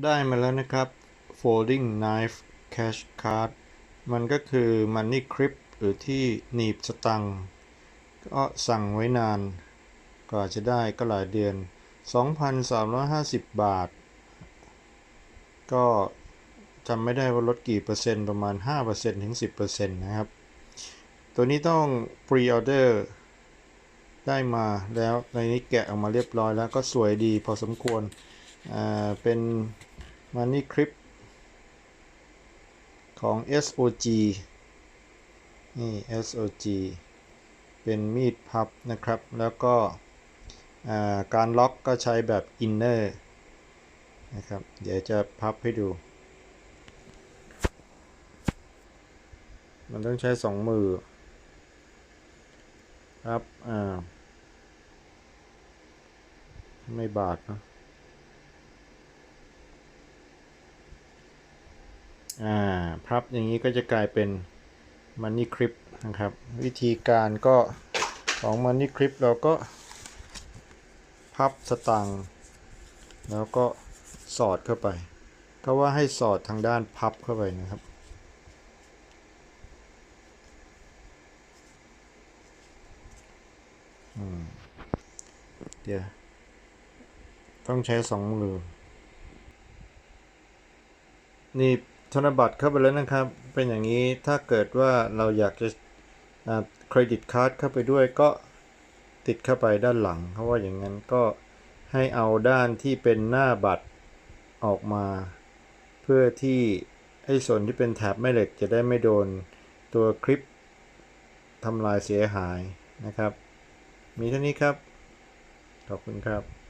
ได้มาแล้วนะครับ folding knife cash card มันก็คือ money clip หรือที่หนีบสตังก็สั่งไว้นานกว่าจะได้ก็หลายเดือน 2,350 บาท ก็จำไม่ได้ว่าลดกี่เปอร์เซ็นต์ประมาณ 5%ถึง 10%นะครับ ตัวนี้ต้อง pre-order ได้มาแล้วในนี้แกะออกมาเรียบร้อยแล้วก็สวยดีพอสมควร อ่าเป็น Money Clip ของ SOG นี่ SOG เป็นมีดพับนะครับ แล้วก็การล็อกก็ใช้แบบ inner นะครับ เดี๋ยวจะพับให้ดู มันต้องใช้สองมือครับ อ่า ไม่บาดนะ อ่าพับอย่างนี้ก็จะกลายเป็น Money Clip นะครับ วิธีการก็ของ Money Clip เราก็ พับสตังค์แล้วก็สอดเข้าไป ก็ว่าให้สอดทางด้านพับเข้าไปนะครับเดี๋ยวต้องใช้สองมือ นี่ ธนบัตรเข้าไปแล้วนะครับ เป็นอย่างนี้ถ้าเกิดว่าเราอยากจะเครดิตการ์ดเข้าไปด้วยก็ติดเข้าไปด้านหลังเพราะว่าอย่างนั้นก็ให้เอาด้านที่เป็นหน้าบัตรออกมา เพื่อที่ไอ้ส่วนที่เป็นแถบแม่เหล็กจะได้ไม่โดนตัวคลิปทำลายเสียหายนะครับ มีเท่านี้ครับ ขอบคุณครับ